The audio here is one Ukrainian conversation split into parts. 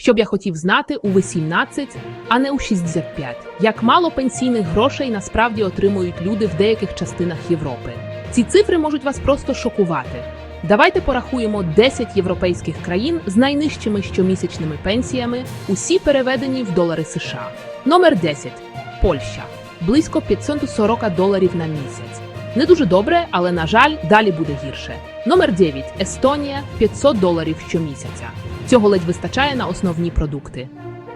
Щоб я хотів знати у 18, а не у 65. Як мало пенсійних грошей насправді отримують люди в деяких частинах Європи. Ці цифри можуть вас просто шокувати. Давайте порахуємо 10 європейських країн з найнижчими щомісячними пенсіями, усі переведені в долари США. Номер 10. Польща. Близько 540 доларів на місяць. Не дуже добре, але на жаль, далі буде гірше. Номер 9. Естонія 500 доларів щомісяця. Цього ледь вистачає на основні продукти.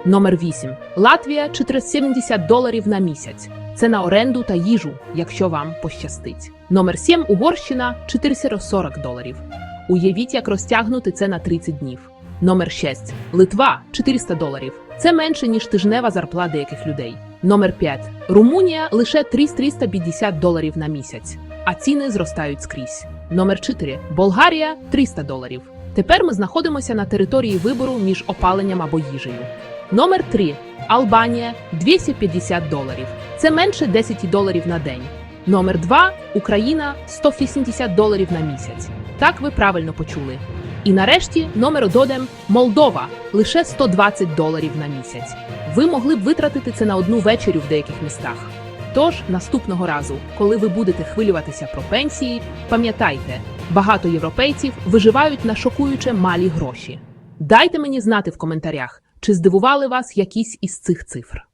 Номер 8. Латвія 470 доларів на місяць. Це на оренду та їжу, якщо вам пощастить. Номер 7. Угорщина 440 доларів. Уявіть, як розтягнути це на 30 днів. Номер 6. Литва 400 доларів. Це менше, ніж тижнева зарплата деяких людей. Номер 5. Румунія лише 350 доларів на місяць, а ціни зростають скрізь. Номер 4. Болгарія 300 доларів. Тепер ми знаходимося на території вибору між опаленням або їжею. Номер 3. Албанія 250 доларів. Це менше 10 доларів на день. Номер 2. Україна 180 доларів на місяць. Так ви правильно почули. І нарешті номер 1 Молдова лише 120 доларів на місяць. Ви могли б витратити це на одну вечерю в деяких містах. Тож наступного разу, коли ви будете хвилюватися про пенсії, пам'ятайте, багато європейців виживають на шокуюче малі гроші. Дайте мені знати в коментарях, чи здивували вас якісь із цих цифр.